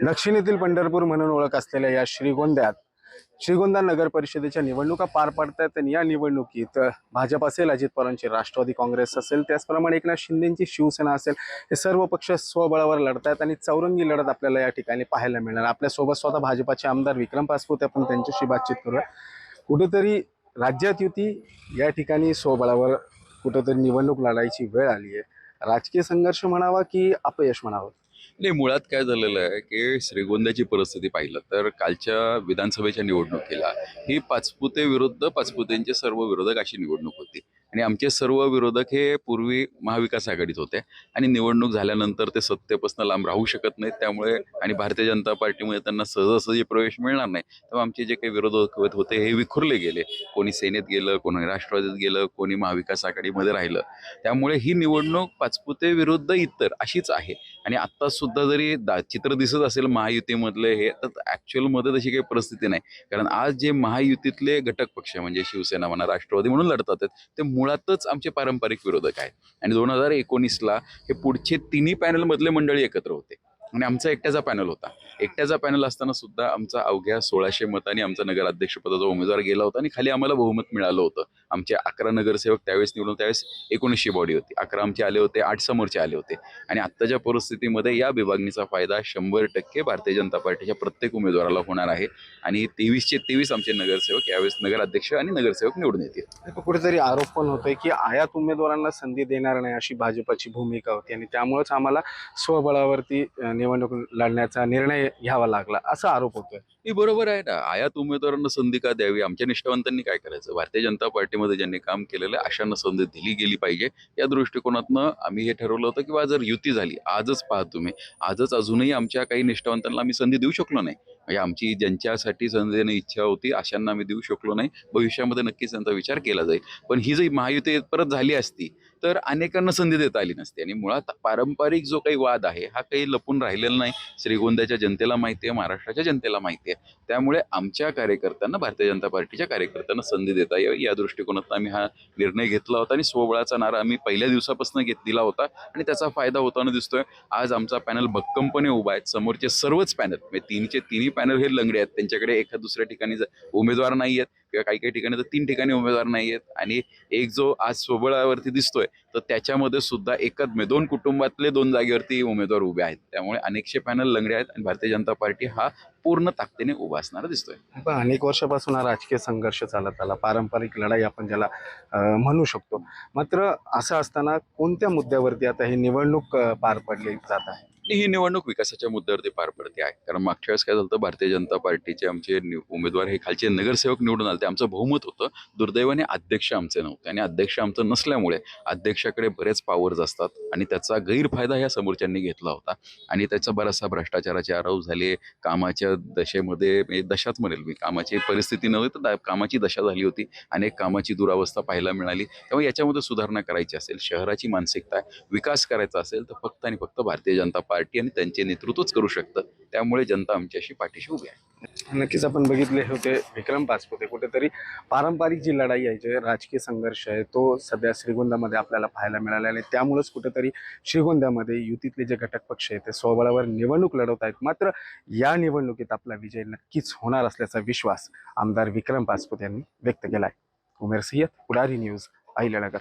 दक्षिणेतील पंढरपूर म्हणून ओळख असलेल्या या श्रीगोंद्यात श्रीगोंदा नगर परिषदेच्या निवडणुका पार पडतात आणि या निवडणुकीत भाजप असेल अजित पवारांची राष्ट्रवादी काँग्रेस असेल त्याचप्रमाणे एकनाथ शिंदेची शिवसेना असेल हे सर्व पक्ष स्वबळावर लढतात आणि चौरंगी लढत आपल्याला या ठिकाणी पाहायला मिळणार. आपल्यासोबत स्वतः भाजपाचे आमदार विक्रम पासपोत आपण त्यांच्याशी बातचीत करूया. कुठेतरी राज्यात युती या ठिकाणी स्वबळावर कुठेतरी निवडणूक लढायची वेळ आली आहे राजकीय संघर्ष म्हणावा की अपयश म्हणावं? नाही मुळात काय झालेलं आहे की श्रीगोंद्याची परिस्थिती पाहिलं तर कालच्या विधानसभेच्या निवडणुकीला ही पाचपुते विरुद्ध पाचपुतेंचे सर्व विरोधक अशी निवडणूक होती. आणि आमचे सर्व विरोधक हे पूर्वी महाविकास आघाडीत होते. आणि निवडणूक झाल्यानंतर ते सत्तेपासून लांब राहू शकत नाहीत. त्यामुळे आणि भारतीय जनता पार्टीमध्ये त्यांना सहजासहजी प्रवेश मिळणार नाही. तेव्हा आमचे जे काही विरोधक होते हे विखुरले गेले. कोणी सेनेत गेलं कोणी राष्ट्रवादीत गेलं कोणी महाविकास आघाडीमध्ये राहिलं. त्यामुळे ही निवडणूक पाचपुते विरुद्ध इतर अशीच आहे. आणि आत्तासुद्धा जरी दा चित्र दिसत असेल महायुतीमधले हे तर ॲक्च्युअलमध्ये तशी काही परिस्थिती नाही. कारण आज जे महायुतीतले घटक पक्ष म्हणजे शिवसेना म्हणा राष्ट्रवादी म्हणून लढतात ते मुळातच आमचे पारंपरिक विरोधक आहेत. आणि दोन हजार एकोणीसला हे पुढचे तिन्ही पॅनलमधले मंडळी एकत्र होते. आणि आमचा एकट्याचा पॅनल होता. एकट्याचा पॅनल असताना सुद्धा आमचा अवघ्या सोळाशे मतांनी आमचा नगराध्यक्षपदाचा उमेदवार गेला होता आणि खाली आम्हाला बहुमत मिळालं होतं. आमचे अकरा नगरसेवक त्यावेळेस निवडून त्यावेळेस एकोणीसशे बॉडी होती. अकरा आमचे आले होते आठ समोरचे आले होते. आणि आत्ताच्या परिस्थितीमध्ये या विभागणीचा फायदा शंभर टक्के भारतीय जनता पार्टीच्या प्रत्येक उमेदवाराला होणार आहे. आणि तेवीसचे तेवीस आमचे नगरसेवक यावेळेस नगराध्यक्ष आणि नगरसेवक निवडून येतील. कुठेतरी आरोप पण होतोय की आयात उमेदवारांना संधी देणार नाही अशी भाजपाची भूमिका होती आणि त्यामुळेच आम्हाला स्वबळावरती निवडणूक लढण्याचा निर्णय घ्यावा लागला असा आरोप होतोय. ही बरोबर आहे ना. आयात उमेदवारांना संधी का द्यावी आमच्या निष्ठावंतांनी काय करायचं? भारतीय जनता पार्टीमध्ये ज्यांनी काम केलेलं आहे अशांना संधी दिली गेली पाहिजे. या दृष्टिकोनातनं आम्ही हे ठरवलं होतं किंवा जर युती झाली आजच पाहा तुम्ही. आजच अजूनही आमच्या काही निष्ठावंतांना आम्ही संधी देऊ शकलो नाही. म्हणजे आमची ज्यांच्यासाठी संधी देण्याची इच्छा होती अशांना आम्ही देऊ शकलो नाही. भविष्यामध्ये नक्कीच त्यांचा विचार केला जाईल. पण ही जी महायुती परत झाली असती तर अनेकांना संधी देता आली नसती. आणि मुळात पारंपरिक जो काही वाद आहे हा काही लपून राहिलेला नाही. श्रीगोंद्याच्या जनतेला माहिती आहे महाराष्ट्राच्या जनतेला माहिती आहे. त्यामुळे आमच्या कार्यकर्त्यांना भारतीय जनता पार्टीच्या कार्यकर्त्यांना संधी देता यावी. या दृष्टिकोनातून आम्ही हा निर्णय घेतला होता आणि स्वबळाचा नारा आम्ही पहिल्या दिवसापासून घेत दिला होता आणि त्याचा फायदा होताना दिसतोय. आज आमचा पॅनल भक्कमपणे उभा आहे. समोरचे सर्वच पॅनल म्हणजे तीनचे तिन्ही पॅनल हे लंगडे आहेत. त्यांच्याकडे एका दुसऱ्या ठिकाणी उमेदवार नाही आहेत. काही काही ठिकाणी तर तीन ठिकाणी उमेदवार नाही आहेत. आणि एक जो आज स्वबळावरती दिसतोय तर त्याच्यामध्ये सुद्धा एकच दोन कुटुंबातले दोन जागेवरती उमेदवार उभे आहेत. त्यामुळे अनेकशे पॅनल लंगडे आहेत आणि भारतीय जनता पार्टी हा पूर्ण ताकदीने उभा असणारा दिसतोय. पण अनेक वर्षापासून हा राजकीय संघर्ष चालत आला पारंपरिक लढाई आपण ज्याला म्हणू शकतो. मात्र असं असताना कोणत्या मुद्द्यावरती आता ही निवडणूक पार पडली जात आहे? ही निवडणूक विकासाच्या मुद्द्यावरती पार पडते आहे. कारण मागच्या वेळेस काय झालं भारतीय जनता पार्टीचे आमचे उमेदवार हे खालचे नगरसेवक निवडून आले आमचं बहुमत होतं. दुर्दैवाने अध्यक्ष आमचे नव्हते आणि अध्यक्ष आमचं नसल्यामुळे अध्यक्षाकडे बरेच पॉवर्स असतात आणि त्याचा गैरफायदा ह्या समोरच्यांनी घेतला होता. आणि त्याचा बराचसा भ्रष्टाचाराचे आरोप झाले. कामाच्या दशेमध्ये म्हणजे दशाच म्हणेल मी कामाची परिस्थिती नव्हती तर कामाची दशा झाली होती अनेक कामाची दुरावस्था पाहायला मिळाली. त्यामुळे याच्यामध्ये सुधारणा करायची असेल शहराची मानसिकता आहे विकास करायचा असेल तर फक्त आणि फक्त भारतीय जनता पार्टी आणि त्यांचे नेतृत्वच करू शकतं. त्यामुळे जनता आमच्याशी पाठीशी उभी आहे. नक्कीच आपण बघितले होते विक्रम पाचपुते कुठेतरी पारंपरिक जी लढाई आहे जे राजकीय संघर्ष आहे तो सध्या श्रीगोंद्यामध्ये आपल्याला पाहायला मिळाला आणि त्यामुळेच कुठेतरी श्रीगोंद्यामध्ये युतीतले जे घटक पक्ष आहेत ते स्वबळावर निवडणूक लढवत आहेत. मात्र या निवडणुकीत आपला विजय नक्कीच होणार असल्याचा विश्वास आमदार विक्रम पाचपुते यांनी व्यक्त केला आहे उमेर सय्यद पुढारी न्यूज अहिल्यानगर.